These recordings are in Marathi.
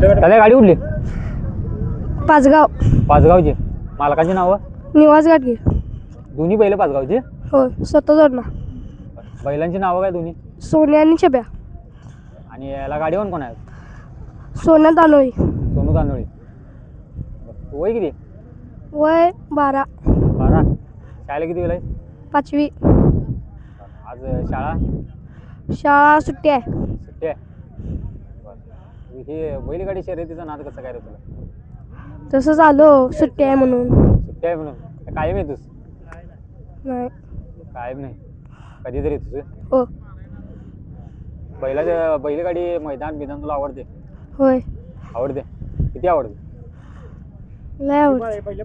दादा गाडी उडली पाचगाव. पाचगावची. मालकाची नावं? निवास गाडगे दोन्ही बैल पाचगावची? हो स्वतः जोडणार बैलांची नावं काय दोन्ही? सोन्या आणि छब्या. आणि याला गाडीवर कोण आहे? सोन्या दानोळी. सोनू तांदोळी वय किती? वय बारा. बारा. शाळेला किती गेलाय पाचवी. आज शाळा? शाळा सुट्टी आहे. सुट्टी आहे. हे बैलगाडी शर्यतीचा नाद कसा काय रे तुला? तसंच आलो सुट्टी आहे म्हणून. सुट्टी आहे म्हणून? का कायम येतोस नाही. कायम नाही. कधीतरी येतोस हो. बैलाच्या बैलगाडी मैदान बिदान तुला आवडते? होय. आवडते? किती आवडते? लय आवडते.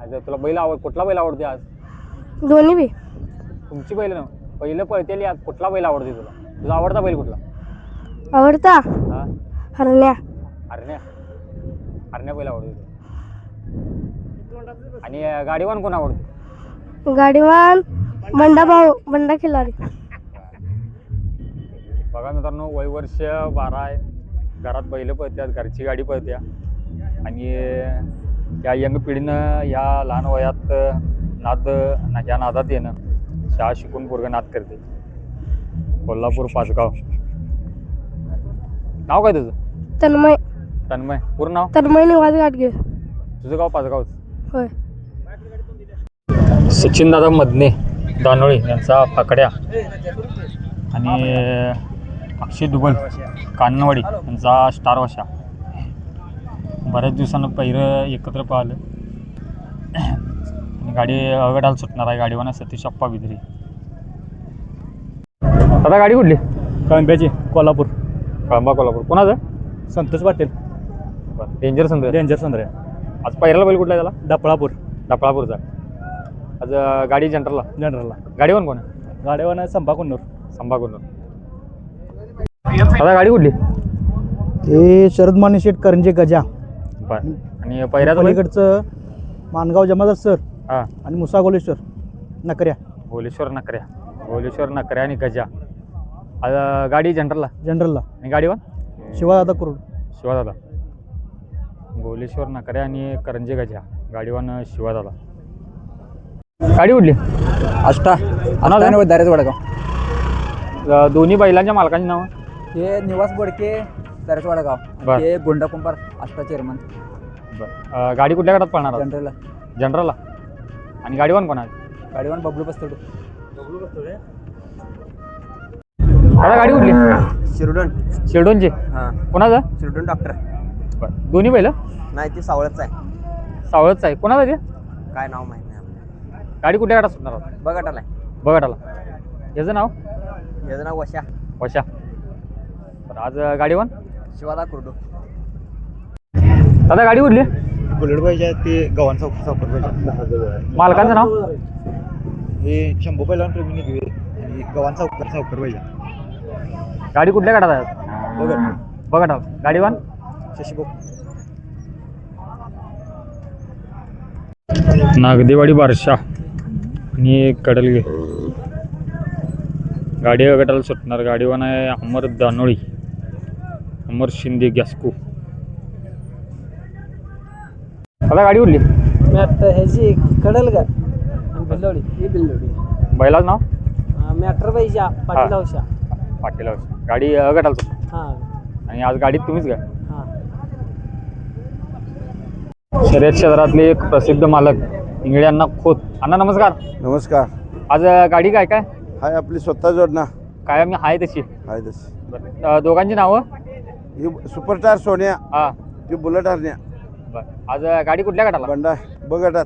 आज तुला बैल आवड कुठला बैल आवडते आज? दोन्ही बी. तुमची बैल ना पहिलं पळतेली आज कुठला बैल आवडते तुला? तुझा आवडता बैल कुठला? आवडता? हा. हरण्या. हरण्या? हरण्या बैल आवडते आणि अं, गाडीवान कोण आवडते? गाडीवान बंडा भाऊ बंडा खिलारी बघा मित्रांनो वय वर्ष बारा आहे. घरात बैल पळत्यात घरची गाडी पळत्या. आणि या यंग पिढीनं या लहान वयात नाद ना- या नादात येणं. शाळा शिकून पोरगं नाद करते कोल्हापूर पाचगाव. नाव काय तुझं? तन्मय. तन्मय. पूर्ण नाव? तन्मय निवास गाडगे तुझं गाव पाचगावच होय. सचिन दादा मदने दानोळी यांचा फाकड्या आणि अक्षय दुबल कानवाडी यांचा स्टार वशा. बऱ्याच दिवसानं पहिरं एकत्र पाहिलं. आणि गाडी अगडाला सुटणार आहे. गाडीवाना सतीश अप्पा बिद्री दादा गाडी कुठली? कळंब्याची कोल्हापूर. कळंबा कोल्हापूर. कोणाचं? संतोष पाटील. डेंजर समजा डेंजर संद्रे आज पहिल्याला बैल कुठला आहे त्याला? डपळापूर डपळापूरचा आज अं, गाडी जनरलला. जनरलला. गाडीवान कोण आहे? गाड्यावर संभाकुंडूर संभागून दादा गाडी कुठली? हे शरद माने शेठ करंजे गजा. बर. आणि पहिल्याचं बैल? पलीकडचं मानगाव जमादार सर हा. आणि मुसा गोलेश्वर नकऱ्या. भोलेश्वर नकऱ्या. भोलेश्वर नकऱ्या आणि गजा. अं, गाडी जनरलला? जनरलला. आणि गाडीवर? शिवादादा कुरुड. शिवादादा भोलेश्वर नकऱ्या आणि करंजे गजा. गाडीवान शिवादादा गाडी उडली. अष्टा? दारेच वडगाव. दोन्ही बैलांच्या मालकांची नावं? हे निवास बोडके दारेच वडगाव. बर. हे गोंडा कुंभार अष्टा चेअरमन. गाडी कुठल्या गटात पळणार? जनरलला. जनरलला. आणि गाडीवान कोण आहे? गाडीवर बबलू बसतोडे? दादा गाडी कुठली? शिरडून. शिरडोनची? हां. कोणाचं? शिरडून डॉक्टर. बरं. दोन्ही बैल? नाही ती सावळच आहे. सावळच आहे. कोणाचं ते? काय नाव माहीत नाही आपल्याला. गाडी कुठल्या गटात सुटणार आज? बघा याचं नाव? याचं नाव वशा. वशा. बरं आज गाडीवान शिवाला कुर्डू. दादा गाडी उडली बुलेट पाहिजे ते गव्हाण चौक पाहिजे मालकाचं नाव? हे शंभू पहिला प्रेमी निघवे आणि गव्हाण चौक चौकर पाहिजे गाडी कुठल्या गटात आहे? बघा बघा गाडीवान शशीभाऊ नागदेवाडी बारशा. आणि कडलगे गाडी गटाला सुटणार. गाडीवान आहे अमर दानोळी. अमर शिंदे गॅस्को. दादा गाडी उडली. ह्याची कडल का बिल्लोडी ही बिल्लोडी. बैलाच नाव? मॅटर पाहिजे पाटील हौशा पाटील हाऊस. गाडी गटाला हां. आणि आज गाडीत तुम्हीच हां. शर्यत क्षेत्रातले एक प्रसिद्ध मालक इंगळे अण्णा खोत. अण्णा नमस्कार. नमस्कार. आज अं, गाडी काय काय? हाय आपली स्वतः जोडणा. काय मी आहे तशी. हाय तशी. अं, दोघांची नावं? ही सुपरस्टार सोन्या हा. ती बुलेट हरण्या. बरं. आज अं, गाडी कुठल्या गटाला? बंडा बगटात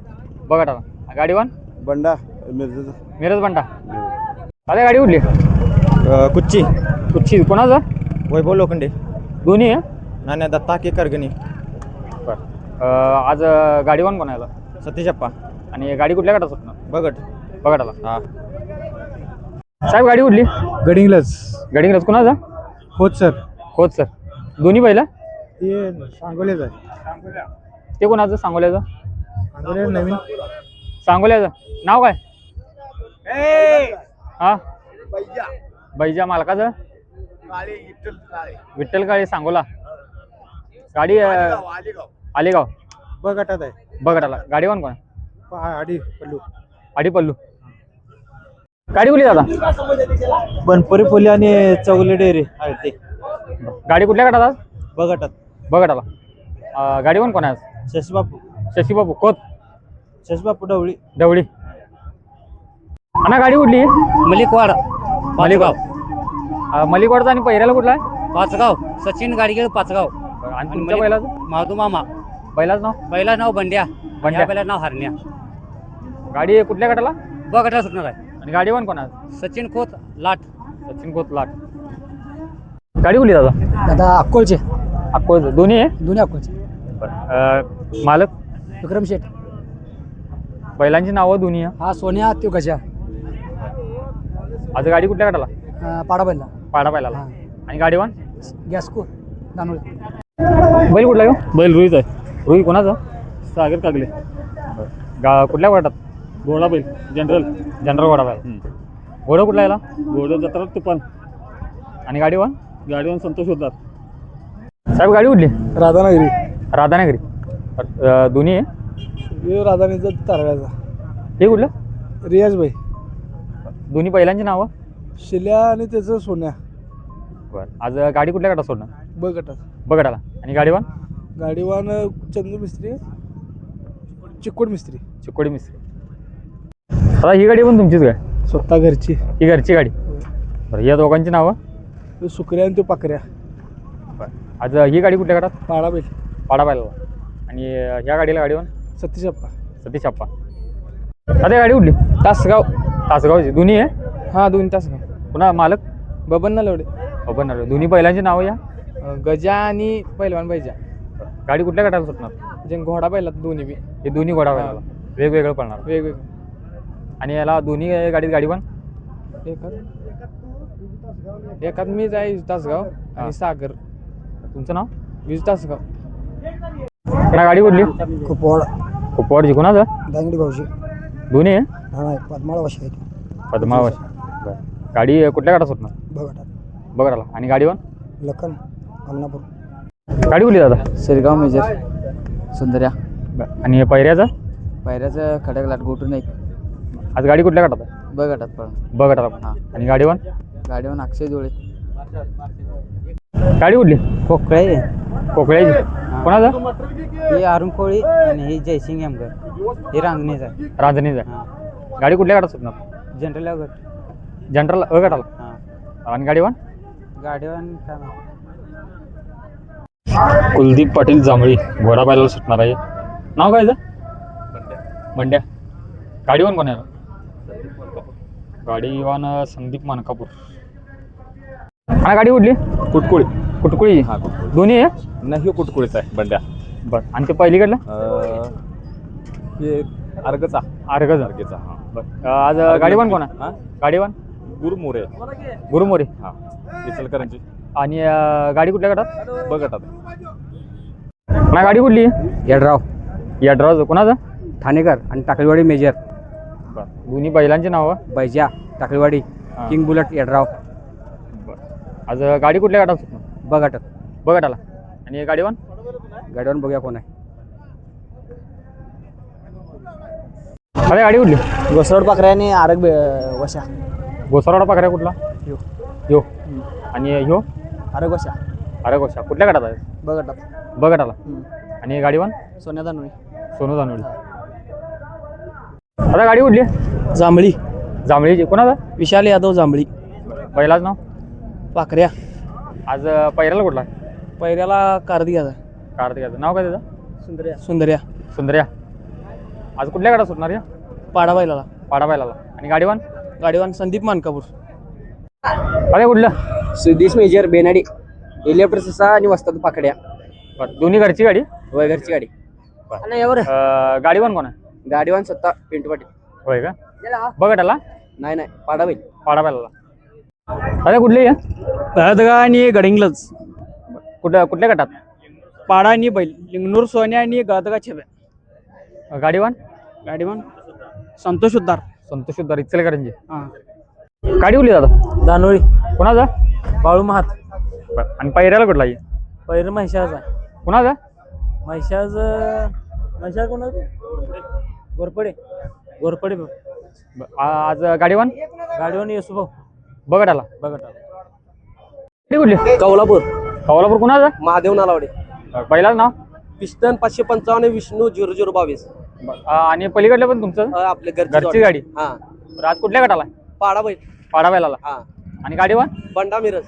बघा गटाला. गाडीवान बंडा मिरजेचा. मिरज बंटा अरे गाडी कुच्ची. कुठची कोणाचं? वैभव लोखंडे. दोन्ही आहे? नाही नाही दत्ता के करगणी. अं, आज अं, गाडीवान कोणाला सतीशप्पा आणि गाडी कुठल्या गटात सुटणार बघट बघाटाला हा. साहेब गाडी उडली गडिंगलज. गडिंगरज कोणाचा? होत सर. होत सर. दोन्ही पहिला? ते सांगोलेच आहे. ते कोणाचं? सांगोल्याचं? सांगोले नवीन. सांगोल्याचं. नाव काय? हा? बैजा मालकाचं? विठ्ठल काळे. सांगोला. गाडी अं, आलेगाव ब गटात आहे. बघ गटाला गाडी कोण कोण? आडी पल्लू. आडी पल्लू. गाडी कुठली दादा? बनपरी फुले आणि चौगले डेअरी आहे ते. गाडी कुठल्या गटात आज? बघटात बघ गटाला अं, गाडी कोण कोण आहे आज? शशीबापू. शशीबाबू कोत शशीबापू डवळी. ढवळी अण्णा गाडी कुठली? मलिकवाड. मलिकगाव अं, मलिकवाडचा आणि पहिऱ्याला कुठला आहे? पाचगाव. सचिन गाडगेळ पाचगाव. आणि तुमच्या बैलाचं? माधू मामा. बैलाचं नाव? पहिला नाव बंड्या. बंड्या. पहिला नाव हरण्या. गाडी कुठल्या गटाला? बघटा सुटणार आहे. आणि गाडी कोण कोण आहे सचिन खोत लाट. सचिन कोत लाट. गाडी कुठली दादा? दादा अक्कोलचे. अक्कोळ दोन्ही आहे? दोन्ही अक्कोलचे. अं, मालक? विक्रम शेठ. बैलांची नावं दोन्ही आहे? हा सोन्या त्यो गजा. आज गाडी कुठल्या गटाला? पाडा बैला पाडा बैलाला आणि गाडीवान गॅसको दानोळी. बैल कुठला आहे बैल रुईच आहे. रोही कोणाचा? सागर कागले. गा कुठल्या गटात? घोडा बैल जनरल जनरल घोडा बैल. घोडा कुठला याला? घोडा जत्रा तुपान आणि गाडीवान गाडीवर संतोष होतात साहेब गाडी कुठली? राधानगरी. राधानगरी. अं, दोन्ही आहे? राधानगरीचा तारव्याचा. हे कुठलं? रियाज भाई. दोन्ही बैलांची नावं? शिल्या आणि त्याचं सोन्या. बरं. आज गाडी कुठल्या गटात सोडणार? ब गटात. आणि गाडीवान? गाडीवान चंदू मिस्त्री चिक्कोड मिस्त्री. चिकोडी मिस्त्री. आता ही गाडी पण तुमचीच काय? स्वतः घरची. ही घरची गाडी. बरं या दोघांची नावं? सुकऱ्या आणि तो पाकऱ्या. बरं. आज ही गाडी कुठल्या गटात? पाळा बैल पाडा पाहिला आणि ह्या गाडीला गाडीवान? सतीश अप्पा. सतीश अप्पा. आता गाडी कुठली? तासगाव. तासगावची? दोन्ही आहे? हा दोन तासगाव. पुन्हा मालक? बबन नलवडे ओपन दोन्ही बैलांची नावं या? गजा आणि पैलवान बैजा. गाडी कुठल्या गटाला सुटणार? जे घोडा बैला दोन्ही बी. हे दोन्ही घोडा बैलाला वेगवेगळं पडणार वेगवेगळे. आणि याला दोन्ही गाडीत गाडी पण? एकात. एकात मी जाई तासगाव हा. आणि सागर. तुमचं नाव? वीज तासगाव. पुन्हा गाडी कुठली? कुपवाड. कुपवाड कोणाचं दांगडी भाऊशी दोन्ही आहे? हा नाही पद्माळ वाशी आहे पद्मावत बरं. गाडी कुठल्या गाडा सुटणार? बघटात बघायला आणि गाडीवर लखन अमनापूर. गाडी कुठली दादा? शेरगाव मेजर सुंदर्या. बरं. आणि पैऱ्याचा पायऱ्याचं? खडक लाट गोटून एक. आज गाडी कुठल्या गटात आहे? बघटात पण. बघायला हां. आणि गाडीवर गाडीवर अक्षय जोळे. गाडी कुठली? पोकळे कोकळ्याची. कोणाचं? ही अरुण कोळी आणि ही जयसिंग हेमकर हे रांगणेच आहे. रांजणीच आहे. गाडी कुठल्या गाडात सुटणार जनरल गट जनरल अ गटाला? हां. आणि गाडीवर गाडीवर काय नाव? कुलदीप पाटील जांभळी घोडा पायला सुटणार आहे. नाव काय याचं? बंड्या. गाडीवान कोण आहे? गाडीवान संदीप मानकापूर. आणि गाडी कुठली? कुटकुळी. कुटकुळी. दोन्ही आहे? नाही कुटकुळीचा आहे बंड्या. बरं. आणि ते पहिलीकडलं? हे अर्गचा. अर्गज अर्गेचा हा. बरं. आज गाडीवान कोण आहे? हा? गाडीवान गुरुमोरे. गुरुमोरे. हा. इचलकरांची आणि अं, गाडी कुठल्या गटात? बघटात ना गाडी कुठली? यड्राव. या ड्रॉज कोणाचं? ठाणेकर आणि टाकळीवाडी मेजर. दोन्ही बैलांची नावं? बैजा टाकळीवाडी हां. King bullet Yadrav. बरं. आज गाडी कुठल्या गटात? सुटणार बघाटात बघटाला आणि गाडीवान गाडीवर बघूया कोण आहे. अरे गाडी कुठली घोसरड पाकऱ्या आणि आरग वशा. गोसारवाडा पाकऱ्या कुठला? ह्यो. यो. आणि ह्यो? आरग वशा. अरे गोशा कुठल्या गटात आहे? बघटात बघटाला आणि गाडीवान सोन्या दानोळी सोनू दानोळी आता गाडी कुठली जांभळी. जांभळीची. कोणाचा? विशाल यादव जांभळी. पहिलाच नाव? पाकऱ्या आज पैऱ्याला कुठला? आहे पैऱ्याला कार्तिकाचा. कार्तिकाचं. नाव काय त्याचं? सुंदर्या. सुंदर्या. सुंदर्या. आज कुठल्या गाडा सुटणार या? पाडा बैलाला पाडा बैलाला आणि गाडीवान? गाडीवान संदीप मानकापूर. अरे कुठलं? सुदेश मेजर बेनाडी. सिसा आणि वस्तात पाकड्या. बरं दोन्ही घरची गाडी? वय घरची गाडी. अं, गाडीवान कोण आहे? गाडीवान स्वतः पिंटू पाटील. होय का? बघटाला नाही नाही पाडा बैल पाडा बैलाला अरे कुठली आहे? तळदगा आणि गडिंगलज. कुठं कुठल्या गटात? पाडा आणि बैल लिंगनूर सोन्या आणि गळदगा छेब्या. गाडीवान? गाडीवान. संतोष उद्धार. संतोष उद्धार इचलकरंजी. हां. गाडी कुठली दादा? दानोळी. कोणाचा? बाळू महात. बरं. आणि पहिऱ्याला कुठला आहे? पैर म्हैशाचा कुणाचा? म्हैशाच म्हैशा कोणाचं? गोरपडे गोरपडे बरं. आ- आज गाडीवान गाडीवर येसू भाऊ. बघत आला बघा ती कुठली? कौलापूर. कौलापूर कुणाचा? महादेव नालावडे. पहिलाच नाव? पिस्टन पाचशे पंचावन्न विष्णू झिरो झिरो बावीस. बरं. आ, आणि पलीकडलं पण तुमचं? आपले घरची गाडी. हा. बरं, आज कुठल्या गटाला? पाडा बैल पाडा बैलाला हा. आणि गाडीवान बंडा मिरज.